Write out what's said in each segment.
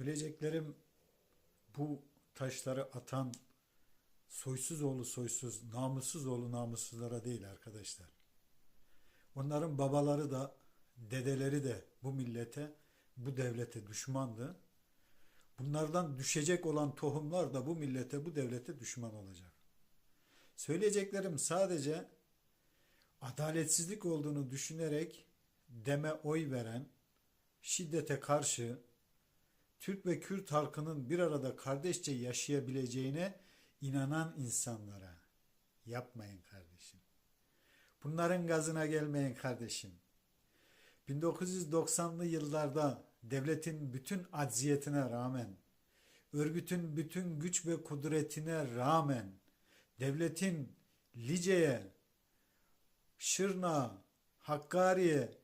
Söyleyeceklerim bu taşları atan soysuz oğlu soysuz, namussuz oğlu namussuzlara değil arkadaşlar. Onların babaları da, dedeleri de bu millete, bu devlete düşmandı. Bunlardan düşecek olan tohumlar da bu millete, bu devlete düşman olacak. Söyleyeceklerim sadece adaletsizlik olduğunu düşünerek deme oy veren, şiddete karşı, Türk ve Kürt halkının bir arada kardeşçe yaşayabileceğine inanan insanlara yapmayın kardeşim. Bunların gazına gelmeyin kardeşim. 1990'lı yıllarda devletin bütün acziyetine rağmen, örgütün bütün güç ve kudretine rağmen, devletin Lice'ye, Şırna, Hakkari'ye,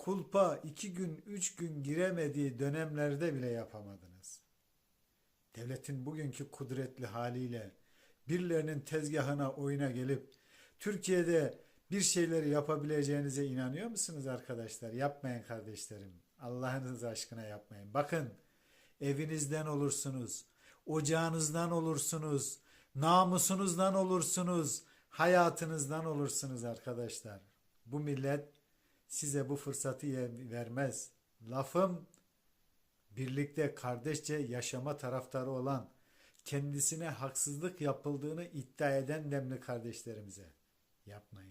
Kulpa iki gün, üç gün giremediği dönemlerde bile yapamadınız. Devletin bugünkü kudretli haliyle birilerinin tezgahına oyuna gelip Türkiye'de bir şeyleri yapabileceğinize inanıyor musunuz arkadaşlar? Yapmayın kardeşlerim. Allah'ınız aşkına yapmayın. Bakın evinizden olursunuz, ocağınızdan olursunuz, namusunuzdan olursunuz, hayatınızdan olursunuz arkadaşlar. Bu millet size bu fırsatı vermez. Lafım birlikte kardeşçe yaşama taraftarı olan, kendisine haksızlık yapıldığını iddia eden demli kardeşlerimize yapmayın.